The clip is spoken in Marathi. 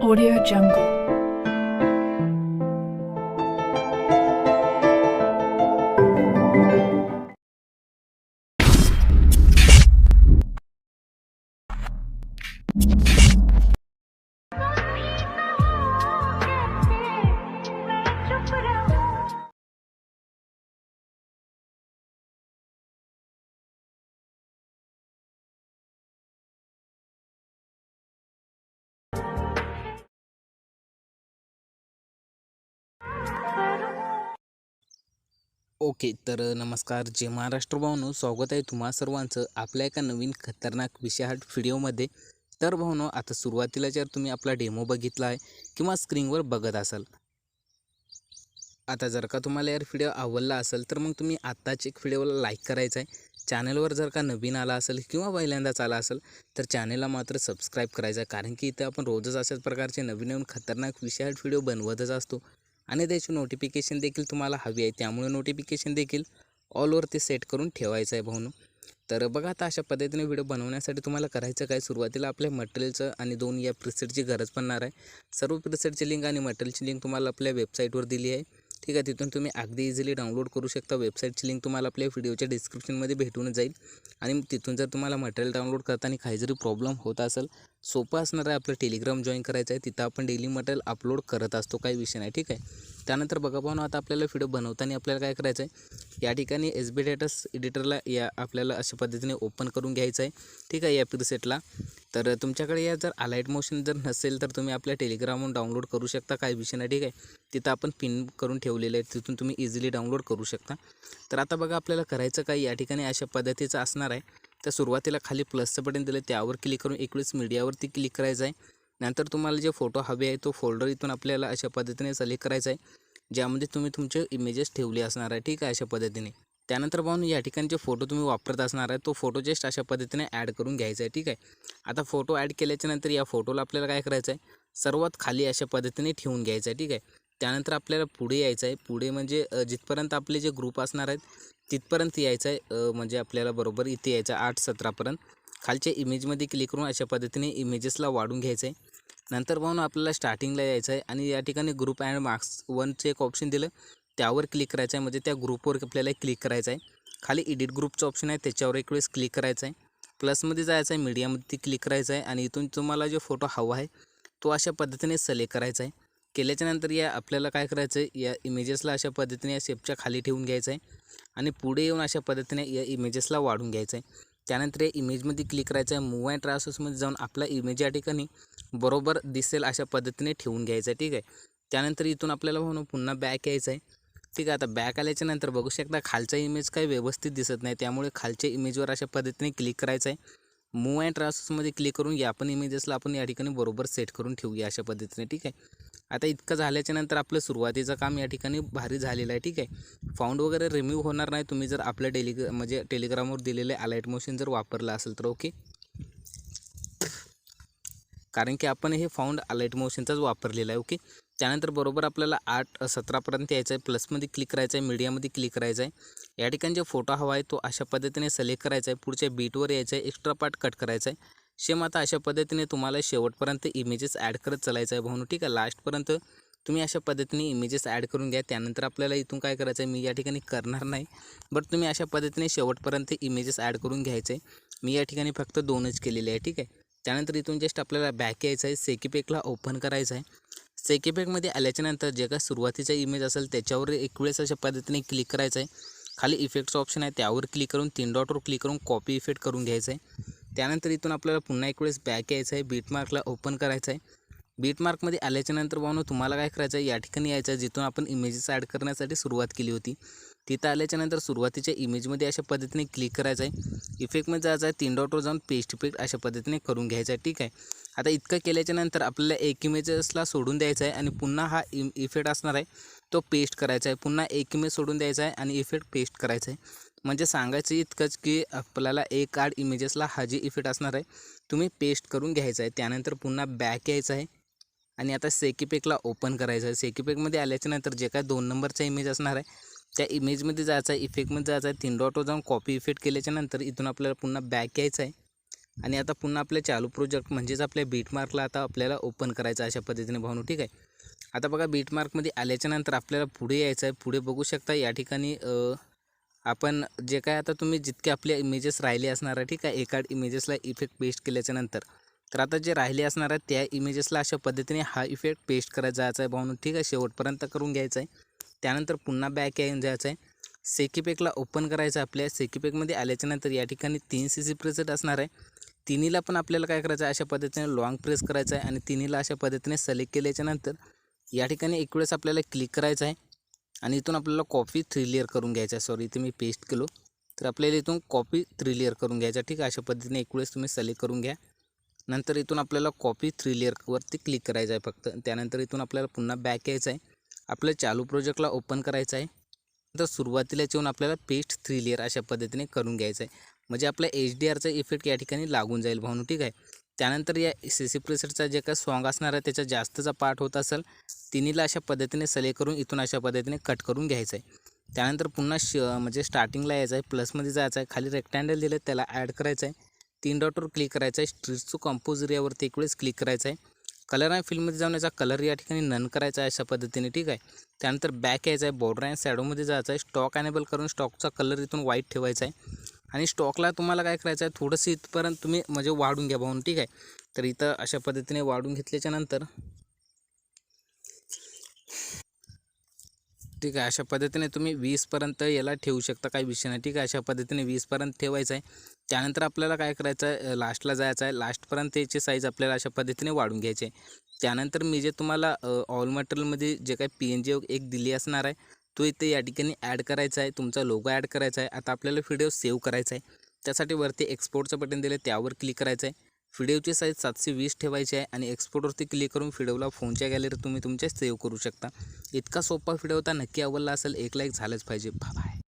Audio Jungle. ओके तर नमस्कार. जे महाराष्ट्र भावनो स्वागत आहे तुम्हा सर्वांचं आपल्या एका नवीन खतरनाक विषयाहाट व्हिडिओमध्ये. तर भावनो आता सुरुवातीला जर तुम्ही आपला डेमो बघितला आहे किंवा स्क्रीनवर बघत असाल आता जर का तुम्हाला यार व्हिडिओ आवडला असेल तर मग तुम्ही आत्ताच एक व्हिडिओला लाईक करायचा आहे. चॅनलवर जर का नवीन आला असेल किंवा पहिल्यांदाच आला असेल तर चॅनलला मात्र सबस्क्राईब करायचं आहे. कारण की इथं आपण रोजच अशाच प्रकारचे नवीन नवीन खतरनाक विषयाहाट व्हिडिओ बनवतच असतो. आणि त्याची नोटिफिकेशन देखील तुम्हाला हवी आहे. त्यामुळे नोटिफिकेशन देखील ऑलवरती सेट करून ठेवायचं आहे भाऊनो. तर बघा आता अशा पद्धतीने व्हिडिओ बनवण्यासाठी तुम्हाला करायचं काय? सुरुवातीला आपल्या मटेरियलचं आणि दोन या प्रिसेटची गरज पडणार आहे. सर्व प्रिसेटची लिंक आणि मटेरियलची लिंक तुम्हाला आपल्या वेबसाईटवर दिली आहे. ठीक आहे तिथून तुम्ही अगदी इझिली डाउनलोड करू शकता. वेबसाईटची लिंक तुम्हाला आपल्या व्हिडिओच्या डिस्क्रिप्शनमध्ये भेटून जाईल. आणि तिथून जर तुम्हाला मटेरियल डाउनलोड करताना काही जरी प्रॉब्लेम होत असेल सोपं असणार आहे आपलं टेलिग्राम जॉईन करायचं आहे. तिथं आपण डेली मटेरियल अपलोड करत असतो. काही विषय नाही. ठीक आहे? त्यानंतर बघा पाहून आता आपल्याला व्हिडिओ बनवताना आपल्याला काय करायचं आहे या ठिकाणी एस बी डेटस एडिटरला या आपल्याला अशा पद्धतीने ओपन करून घ्यायचं आहे. ठीक आहे? या प्रिसेटला तर तुमच्याकडे या जर अलाईट मोशन जर नसेल तर तुम्ही आपल्या टेलिग्रामवरून डाउनलोड करू शकता. काही विषय नाही. ठीक आहे? तिथं आपण पिन करून ठेवलेलं आहे. तिथून तुम्ही इझिली डाउनलोड करू शकता. तर आता बघा आपल्याला करायचं काय? या ठिकाणी अशा पद्धतीचं असणार आहे. तर सुरुवातीला खाली प्लसचं बटन दिलं त्यावर क्लिक करून एकवेळेस मीडियावरती क्लिक करायचं आहे. नंतर तुम्हाला जे फोटो हवे आहे तो फोल्डर इथून आपल्याला अशा पद्धतीने सिलेक्ट करायचा आहे ज्यामध्ये तुम्ही तुमचे इमेजेस ठेवले असणार आहे ठीक आहे? अशा पद्धतीने. त्यानंतर पाहून या ठिकाणी जे फोटो तुम्ही वापरत असणार आहे तो फोटो जस्ट अशा पद्धतीने ॲड करून घ्यायचा आहे ठीक आहे? आता फोटो ॲड केल्याच्यानंतर या फोटोला आपल्याला काय करायचं आहे? सर्वात खाली अशा पद्धतीने ठेवून घ्यायचं आहे ठीक आहे? त्यानंतर आपल्याला पुढे यायचं आहे. पुढे म्हणजे जिथपर्यंत आपले जे ग्रुप असणार आहेत तिथपर्यंत यायचं आहे. म्हणजे आपल्याला बरोबर इथे यायचं आहे आठ सतरापर्यंत खालच्या इमेजमध्ये क्लिक करून अशा पद्धतीने इमेजेसला वाढून घ्यायचं आहे. नंतर पाहून आपल्याला स्टार्टिंगला यायचं आहे आणि या ठिकाणी ग्रुप अँड मार्क्स वनचं एक ऑप्शन दिलं. त्यावर क्लिक करायचं आहे. म्हणजे त्या ग्रुपवर आपल्याला क्लिक करायचं आहे. खाली एडिट ग्रुपचं ऑप्शन आहे. त्याच्यावर एक वेळेस क्लिक करायचं आहे. प्लसमध्ये जायचं आहे. मीडियामध्ये क्लिक करायचं आहे. आणि इथून तुम्हाला जो फोटो हवा आहे तो अशा पद्धतीने सिलेक्ट करायचा आहे. केल्याच्यानंतर या आपल्याला काय करायचं आहे? या इमेजेसला अशा पद्धतीने या शेपच्या खाली ठेवून घ्यायचं आहे. आणि पुढे येऊन अशा पद्धतीने या इमेजेसला वाढून घ्यायचं आहे. त्यानंतर या इमेजमध्ये क्लिक करायचं आहे. मूव अँड ट्रान्सफर्समध्ये जाऊन आपला इमेज या ठिकाणी बरोबर दिसेल अशा पद्धतीने ठेवून घ्यायचं आहे. ठीक आहे? त्यानंतर इथून आपल्याला म्हणून पुन्हा बॅक यायचं आहे. ठीक आहे? आता बॅक आल्याच्यानंतर बघू शकता खालचा इमेज काही व्यवस्थित दिसत नाही. त्यामुळे खालच्या इमेजवर अशा पद्धतीने क्लिक करायचं आहे. मूव अँड ट्रान्सफर्समध्ये क्लिक करून या पण इमेजेसला आपण या ठिकाणी बरोबर सेट करून ठेवूया अशा पद्धतीने. ठीक आहे? आता इतकं झाल्याच्यानंतर आपलं सुरुवातीचं काम या ठिकाणी भारी झालेलं आहे ठीक आहे. फाउंड वगैरे रिम्यू होणार नाही तुम्ही जर आपल्या टेलिग म्हणजे टेलिग्रामवर दिलेले अलाईट मोशन जर वापरलं असेल तर ओके कारण की आपण हे फाउंड अलाईट मोशनचाच वापरलेला आहे ओके त्यानंतर बरोबर आपल्याला आठ सतरापर्यंत यायचं आहे प्लसमध्ये क्लिक करायचं आहे मीडियामध्ये क्लिक करायचं आहे या ठिकाणी जे फोटो हवा आहे तो अशा पद्धतीने सिलेक्ट करायचा आहे पुढच्या बीटवर यायचं आहे एक्स्ट्रा पार्ट कट करायचा आहे सेम आता अशा पद्धतीने तुम्हाला शेवटपर्यंत इमेजेस ॲड करत चालायचं आहे भाऊ ठीक आहे लास्टपर्यंत तुम्ही अशा पद्धतीने इमेजेस ॲड करून घ्या. त्यानंतर आपल्याला इथून काय करायचं आहे मी या ठिकाणी करणार नाही. बट तुम्ही अशा पद्धतीने शेवटपर्यंत इमेजेस ॲड करून घ्यायचे मी या ठिकाणी फक्त दोनच केलेले आहे ठीक आहे. त्यानंतर इथून जस्ट आपल्याला बॅक यायचं आहे सेकीपेकला ओपन करायचं आहे सेकीपॅकमध्ये आल्याच्यानंतर जे काय सुरुवातीचा इमेज असेल त्याच्यावर एक वेळेस अशा पद्धतीने क्लिक करायचं आहे खाली इफेक्टचं ऑप्शन आहे त्यावर क्लिक करून तीन डॉटवर क्लिक करून कॉपी इफेक्ट करून घ्यायचं आहे त्यानंतर इथून आपल्याला पुन्हा एक वेळेस बॅक यायचं आहे. बीटमार्कला ओपन करायचं आहे. बीटमार्कमध्ये आल्याच्यानंतर भावनो तुम्हाला काय करायचं आहे? या ठिकाणी यायचं आहे जिथून आपण इमेजेस ॲड करण्यासाठी सुरुवात केली होती. तिथं आल्याच्यानंतर सुरुवातीच्या इमेजमध्ये अशा पद्धतीने क्लिक करायचं आहे. इफेक्टमध्ये जायचं आहे तीन डॉटवर जाऊन पेस्ट इफेक्ट अशा पद्धतीने करून घ्यायचं आहे ठीक आहे? आता इतकं केल्याच्यानंतर आपल्याला एक इमेजेसला सोडून द्यायचा आहे आणि पुन्हा हा इम इफेक्ट असणार आहे तो पेस्ट करायचा आहे. पुन्हा एक इमेज सोडून द्यायचा आहे आणि इफेक्ट पेस्ट करायचा आहे. म्हणजे सांगायचं इतकंच की आपल्याला एक आड इमेजेसला हा इफेक्ट असणार आहे. तुम्ही पेस्ट करून घ्यायचा आहे. त्यानंतर पुन्हा बॅक यायचं आहे. आणि आता सेकीपेकला ओपन करायचं आहे. सेकीपेकमध्ये आल्याच्यानंतर जे काय दोन नंबरचा इमेज असणार आहे त्या इमेजमध्ये जायचं आहे इफेक्टमध्ये जायचं आहे. तीन डॉटवर जाऊन कॉपी इफेक्ट केल्याच्यानंतर इथून आपल्याला पुन्हा बॅक यायचं आहे. आणि आता पुन्हा आपल्या चालू प्रोजेक्ट म्हणजेच आपल्या बीटमार्कला आता आपल्याला ओपन करायचं अशा पद्धतीने भावनो ठीक आहे? आता बघा बीटमार्कमध्ये आल्याच्यानंतर आपल्याला पुढे यायचं आहे. पुढे बघू शकता या ठिकाणी आपण जे काय आता तुम्ही जितके आपले इमेजेस राहिले असणार आहे ठीक आहे एका इमेजेसला इफेक्ट पेस्ट केल्याच्यानंतर. तर आता जे राहिले असणार आहे त्या इमेजेसला अशा पद्धतीने हा इफेक्ट पेस्ट करायचा जायचा आहे भाऊन. ठीक आहे शेवटपर्यंत करून घ्यायचा आहे. त्यानंतर पुन्हा बॅक येऊन जायचं आहे. सेकीपेकला ओपन करायचं आहे आपल्या. सेकीपेकमध्ये आल्याच्यानंतर या ठिकाणी तीन सी सी प्रेसेट असणार आहे. तिन्हीला पण आपल्याला काय करायचं आहे? अशा पद्धतीने लॉंग प्रेस करायचं आहे आणि तिन्हीला अशा पद्धतीने सिलेक्ट केल्याच्यानंतर या ठिकाणी एक वेळेस आपल्याला क्लिक करायचं आहे. आणि इथून आपल्याला कॉपी थ्री लेअर करून घ्यायचा आहे. सॉरी इथे मी पेस्ट केलो. तर आपल्याला इथून कॉपी थ्री लेअर करून घ्यायचा ठीक आहे अशा पद्धतीने एक वेळेस तुम्ही सिलेक्ट करून घ्या. नंतर इथून आपल्याला कॉपी थ्री लेअरवरती क्लिक करायचं आहे फक्त. त्यानंतर इथून आपल्याला पुन्हा बॅक यायचं आहे. आपल्या चालू प्रोजेक्टला ओपन करायचं आहे. तर सुरुवातीलाच येऊन आपल्याला पेस्ट थ्री लेअर अशा पद्धतीने करून घ्यायचं आहे. म्हणजे आपल्या एच डी आरचा इफेक्ट या ठिकाणी लागून जाईल भावनो. ठीक आहे? त्यानंतर या सी सी प्रेसरचा जे काय सॉन्ग असणार आहे त्याचा जास्तचा पार्ट होत असेल तिन्हीला अशा पद्धतीने सिलेक्ट करून इथून अशा पद्धतीने कट करून घ्यायचं आहे त्यानंतर पुन्हा श म्हणजे स्टार्टिंगला यायचं आहे प्लसमध्ये जायचं आहे खाली रेक्टँडल दिलं त्याला ॲड करायचं आहे तीन डॉटवर क्लिक करायचं आहे स्ट्रीटचं कॉम्पोज एरियावरती एक वेळेस क्लिक करायचं आहे कलर आणि फिल्ममध्ये जाऊन याचा कलर या ठिकाणी नन करायचा आहे अशा पद्धतीने ठीक आहे? त्यानंतर बॅक यायचं आहे बॉर्डर आणि शॅडोमध्ये जायचं आहे स्टॉक अनेबल करून स्टॉकचा कलर इथून व्हाईट ठेवायचा आहे आणि स्टॉकला तुम्हाला काय करायचं आहे थोडंसं इथपर्यंत तुम्ही म्हणजे वाढून घ्या भाऊन ठीक आहे? तर इथं अशा पद्धतीने वाढून घेतल्याच्या नंतर ठीक आहे अशा पद्धतीने तुम्ही वीसपर्यंत याला ठेवू शकता काही विषय नाही ठीक आहे? अशा पद्धतीने वीसपर्यंत ठेवायचं आहे त्यानंतर आपल्याला काय करायचं आहे लास्टला जायचं आहे लास्टपर्यंत याची साईज आपल्याला अशा पद्धतीने वाढून घ्यायची. आहे त्यानंतर मी जे तुम्हाला ऑल मटेरियलमध्ये जे काही पी एन जी एक दिली असणार आहे तो इथे या ठिकाणी ॲड करायचा आहे. तुमचा लोगो ॲड करायचा आहे. आता आपल्याला व्हिडिओ सेव्ह करायचा आहे. त्यासाठी वरती एक्सपोर्टचं बटन दिलं त्यावर क्लिक करायचं आहे. व्हिडिओची साईज सातशे वीस ठेवायची आहे आणि एक्सपोर्टवरती क्लिक करून व्हिडिओला फोनच्या गॅलरीत तुम्ही तुमच्या सेव्ह करू शकता. इतका सोपा व्हिडिओ होता. नक्की आवडला असेल एक लाईक झालंच पाहिजे. बाय